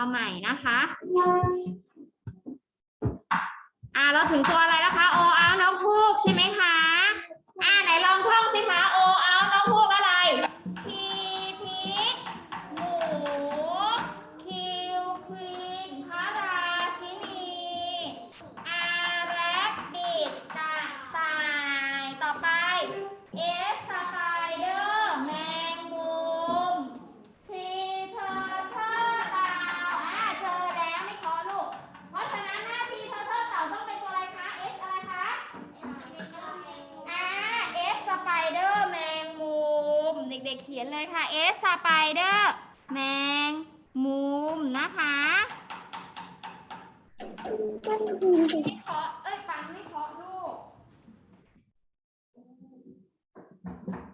เอาใหม่นะคะอ่าเราถึงตัวอะไรแล้วคะ โอเอาน้องพูกใช่ไหมคะ อ่าไหนลองท่องสิคะ โอเอาน้องพูกอะไร ด็กๆเขียนเลยค่ะ S สไปเดอร์แมงมุมนะคะไม่เคาะเอ้ยปังไม่เคาะลูก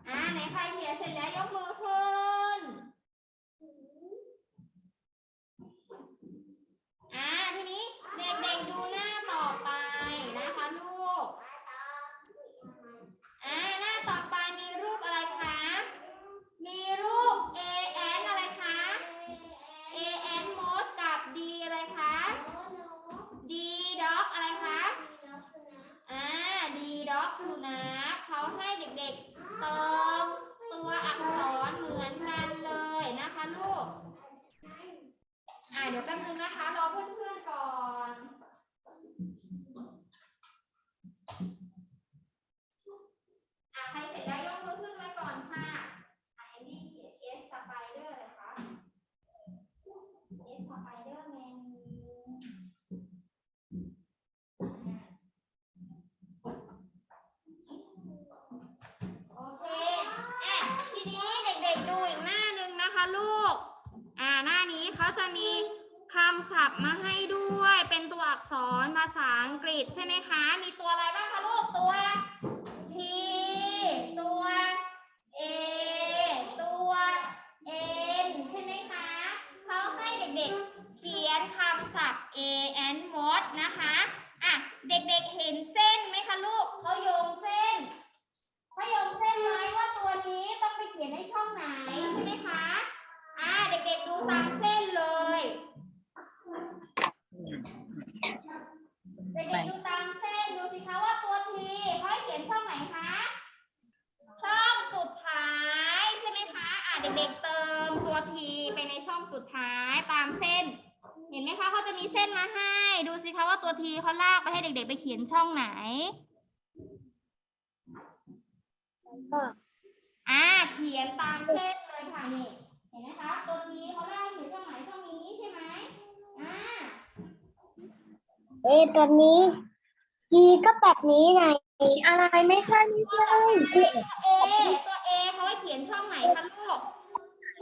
อ่าไหนใครเขียนเสร็จแล้วยกมือขึ้นอ่าทีนี้เด็กๆดูหน้าต่อไปนะคะลูก อ่าหน้าต่อไปมีรูปอะไรคะ มีรูป A N อะไรคะ A N มดกับ D อะไรคะ D อกอะไรคะอ่าดีด็อกสุนัขเขาให้เด็กๆเติมตัวอักษรเหมือนกันเลยนะคะลูก อ่าเดี๋ยวแป๊บนึงนะคะรอเพื่อนๆก่อน ก อ่าหน้านี้เขาจะมีคำศัพท์มาให้ด้วย เป็นตัวอักษรภาษาอังกฤษใช่ไหมคะ มีตัวอะไรบ้างคะลูก ตัว T ตัว A ตัว N ใช่ไหมคะ เขาให้เด็กๆ เขียนคำศัพท์ A and สุดท้ายตามเส้น เห็นไหมคะเขาจะมีเส้นมาให้ ดูสิคะว่าตัวทีเขาลากไปให้เด็ก ๆ ไปเขียนช่องไหนอ่าเขียนตามเส้นเลยค่ะนี่เห็นไหมคะตัวทีเขาลากให้อยู่ช่องไหนช่องนี้ใช่ไหมอ่าเอะตอนนี้จีก็แบบนี้ไงอะไรไม่ใช่ไม่ตัวใช่เอตัวเอเขาให้เขียนช่องไหนคะลูก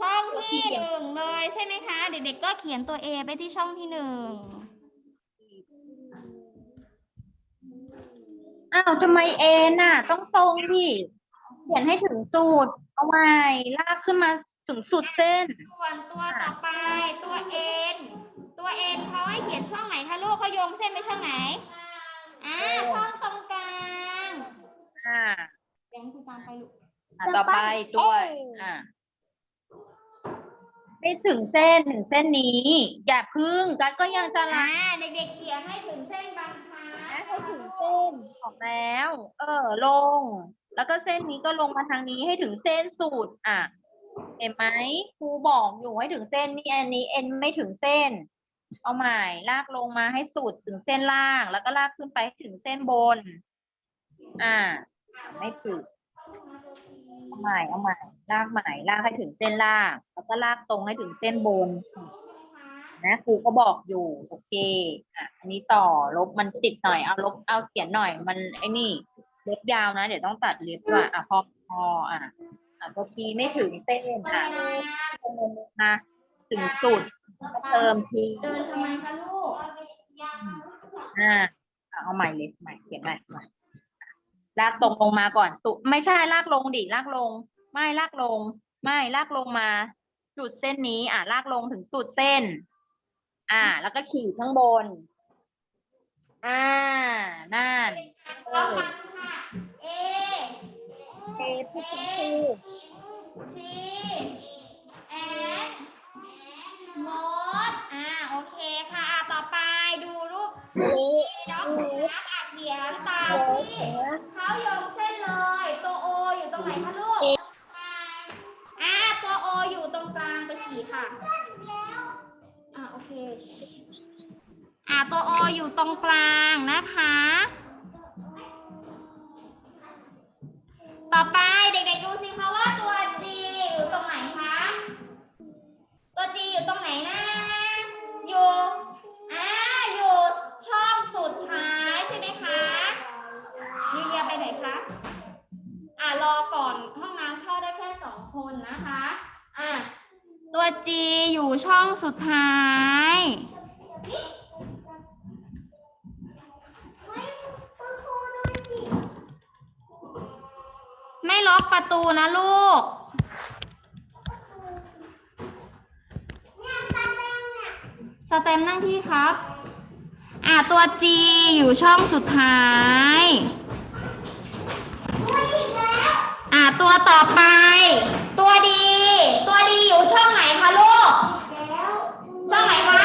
ช่องที่หนึ่งเลยใช่ไหมคะ เด็กๆก็เขียนตัวเอไปที่ช่องที่หนึ่งอ้าวทำไมเอ็นน่ะ ต้องตรงดิเขียนให้ถึงสูตรเอาไว้ลากขึ้นมาถึงสุดเส้น ส่วนตัวต่อไปตัวเอ็นตัวเอ็นเขาให้เขียนช่องไหนคะลูกเขาโยงเส้นไปช่องไหนอ่าช่องตรงกลางอ่าแบงค์คุยตามไปลูก อะต่อไปตัวอ่า ไม่ถึงเส้นถึงเส้นนี้ อย่าพึ่งกัดก็ยังจะอ่าลากเด็กๆเขียนให้ถึงเส้นบางครั้งให้ถึงเส้นออกแล้ว เออ ลง แล้วก็เส้นนี้ก็ลงมาทางนี้ให้ถึงเส้นสูตรอะ เห็นไหมครูบอกอยู่ให้ถึงเส้นนี่อันนี้เอ็นไม่ถึงเส้น เอาใหม่ลากลงมาให้สุดถึงเส้นล่าง แล้วก็ลากขึ้นไปให้ถึงเส้นบน อ่า ไม่ถูก เอาใหม่เอาใหม่ลากใหม่ลากให้ถึงเส้นล่าง แล้วก็ลากตรงให้ถึงเส้นบน นะครูก็บอกอยู่โอเคอะอันนี้ต่อลบมันติดหน่อยเอาลบเอาเขียนหน่อย มันไอ้นี่เล็บยาวนะ เดี๋ยวต้องตัดเล็บด้วยอะพอพออะอะตัวทีไม่ถึงเส้นอะนะถึงสุดก็เติมทีเดินทำไมคะลูกอะอะเอาใหม่เลยใหม่เขียนใหม่ใหม่ ลากตรงลงมาก่อนสุไม่ใช่ลากลงดิลากลง ไม่ลากลง ไม่ลากลงมา จุดเส้นนี้ อะลากลงถึงสุดเส้น อ่า แล้วก็ขีดข้างบน อ่านั่นเราทำค่ะ A เทพูดถึงครู T N มดอ่านี้ด็อกสุนัขอะเขียนตามที่ อ่าตัวโออยู่ตรงกลางนะคะ ต่อไปเด็กๆดูสิคะว่าตัว G อยู่ตรงไหนคะ ตัว G อยู่ตรงไหนนะ อยู่อ่าอยู่ช่องสุดท้ายใช่ไหมคะยูเยียไปไหนคะ อ่ารอก่อนห้องน้ำเข้าได้แค่สองคนนะคะ อะตัว G อยู่ช่องสุดท้าย ล็อกประตูนะลูก สเต็มนั่งที่ครับ อะตัว G อยู่ช่องสุดท้าย อะตัวต่อไป ตัวดี ตัวดีอยู่ช่องไหนคะลูก ช่องไหนคะ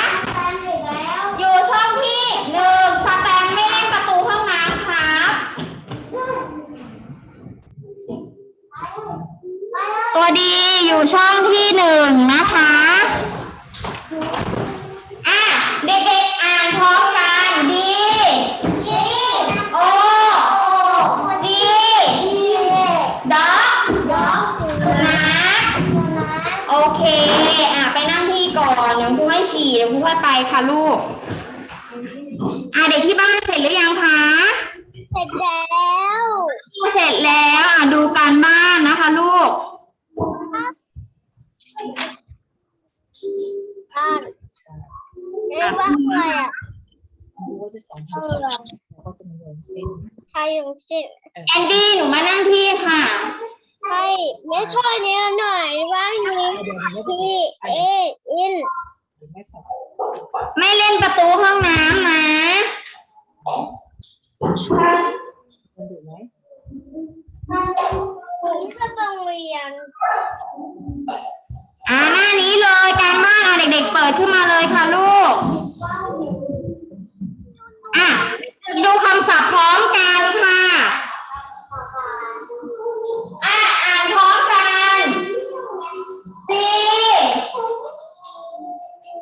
อยู่ช่องที่หนึ่งสแตมไม่เล่นประตูห้องน้ำครับ ตัว ดีอยู่ช่องที่หนึ่งนะคะอะเด็กๆอ่านพร้อมกันดี โอ จีด็อกนะโอเค อะไปนั่งที่ก่อนเดี๋ยวครูให้ฉี่เดี๋ยวครูให้ไปค่ะลูก อะเด็กที่บ้านเสร็จหรือยังคะ เสร็จแล้ว เสร็จแล้วอะดูการบ้านนะคะลูก อ่านเรียกว่าอะไรอะ รู้ว่าจะสอนภาษาแล้วก็จะมาโยนเส้นใครอยู่สิแอนดี้หนูมานั่งที่ค่ะใครไม่ช่วยเนี้ยหน่อยว่าหนูพี่เออิ ดูคำศัพท์พร้อมกันค่ะ อะอ่านพร้อมกัน C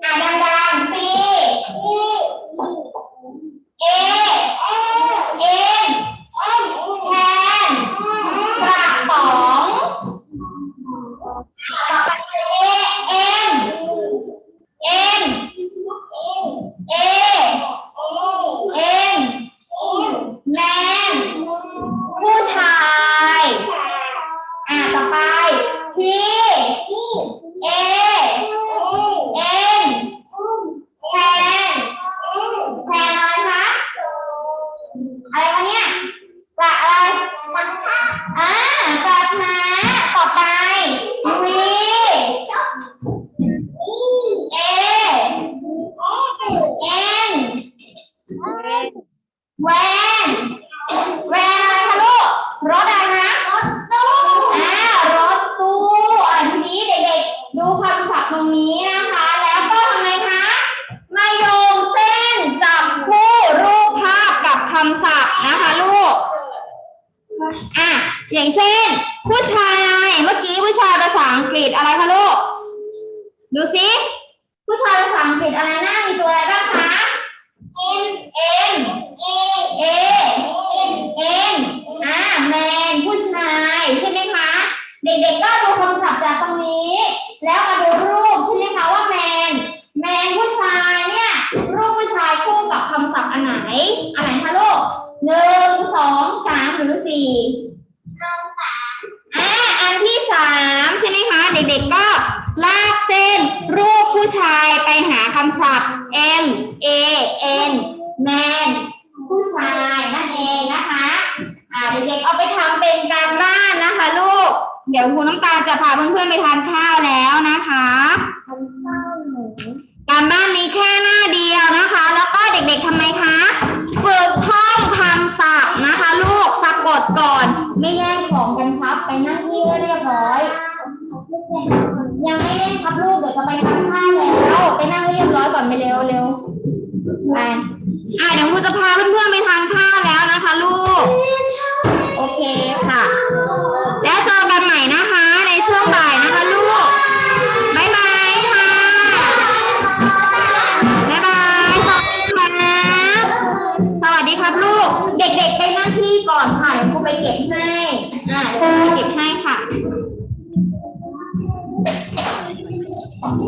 อ่านดังๆ C A N แทนกระป๋อง ต่อไป A N N A N แมนผู้ชาย อ่าต่อไป P A N แทนแทนอะไรคะ อะไรคะเนี่ยกระอะไรกระทะอ่ากระทะต่อไป V A N แวนแวนอะไรคะลูก รถอะไรนะ รถตู้อ่ารถตู้อันนี้เด็กๆ ดูคำศัพท์ตรงนี้นะคะ แล้วก็ทำไมคะ มาโยงเส้นจับคู่รูปภาพกับคำศัพท์นะคะลูก อะอย่างเช่น ผู้ชายเมื่อกี้ผู้ชายภาษาอังกฤษอะไรคะลูกดูสิผู้ชายภาษาอังกฤษอะไรหน้ามีตัวอะไรบ้างคะ N N A in N อ่า man ผู้ชายใช่ไหมคะ เด็กๆก็ดูคำศัพท์จากตรงนี้ แล้วมาดูรูปใช่ไหมคะว่า man man ผู้ชายเนี่ย รูปผู้ชายคู่กับคำศัพท์อันไหน อันไหนคะลูกหนึ่งสองสามหรือ สี่อ่าอันที่สามใช่ไหมคะ เด็กๆก็ลากเส้น รูปผู้ชายไปหาคำศัพท์ M A N man ผู้ชายนั่นเองนะคะอ่าเด็กๆเอาไปทำเป็นการบ้านนะคะลูก เดี๋ยวครูน้ำตาลจะพาเพื่อนๆไปทานข้าวแล้วนะคะการบ้านนี้แค่หน้าเดียวนะคะ แล้วก็เด็กๆทำไมคะ ฝึกท่องคำศัพท์นะคะ ลูกสะก ดก่อน ไม่แย่งของกันครับ ไปนั่งที่ให้เรียบร้อย ยังไม่เล่นครับลูกเดี๋ยวจะไปทานข้าวแล้วไปนั่งให้เรียบร้อยก่อนไปเร็วเร็วไปอ่าเดี๋ยวครูจะพาเพื่อนๆไปทานข้าวแล้วนะคะ ลูก โอเคค่ะ